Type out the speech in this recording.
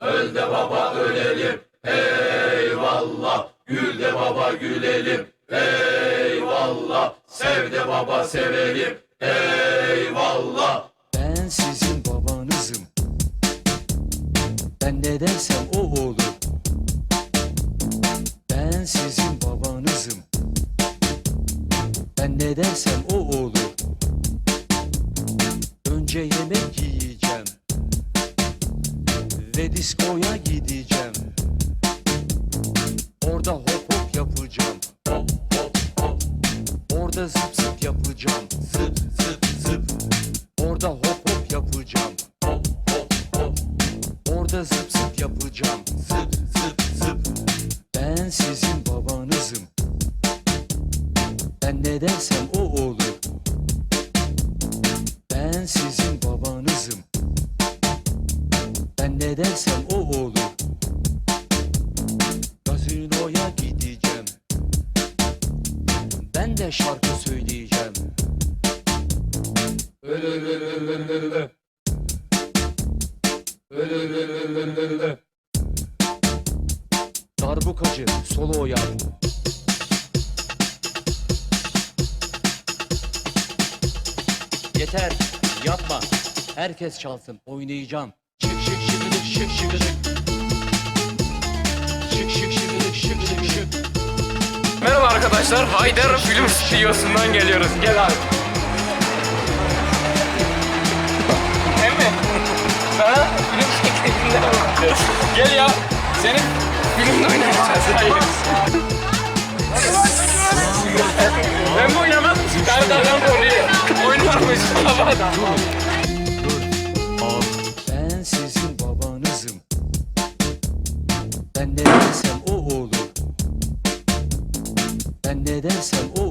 Öl de baba ölelim. Eyvallah. Gül de baba gülelim. Eyvallah. Sev de baba sevelim. Eyvallah. Ben sizin babanızım. Ben ne dersem o olur. Ben sizin babanızım. Ben ne dersem o olur. Önce yemek yiyeceğim. Diskoya gideceğim. Orada hop hop yapacağım. Hop hop hop. Orada zıp zıp yapacağım. Zıp zıp zıp. Orada hop hop yapacağım. Hop hop hop. Orada zıp zıp yapacağım. Zıp zıp zıp. Ben sizin babanızım. Ben ne dersem o olur. Ben sizin ne o olur. Gazinoya gideceğim. Ben de şarkı söyleyeceğim. Öl. Darbukacı solo yap. Yeter yapma. Herkes çalsın oynayacağım. Merhaba arkadaşlar, Haydar Film Stüdyosu'ndan geliyoruz. Gel abi. Hem mi? Ha? Film şirketinden mi? Gel ya. Senin filmde oynayacağız. Hayır. ben mi oynamam? Kardadan oynuyor. Oynarmış baba. Ne dersem o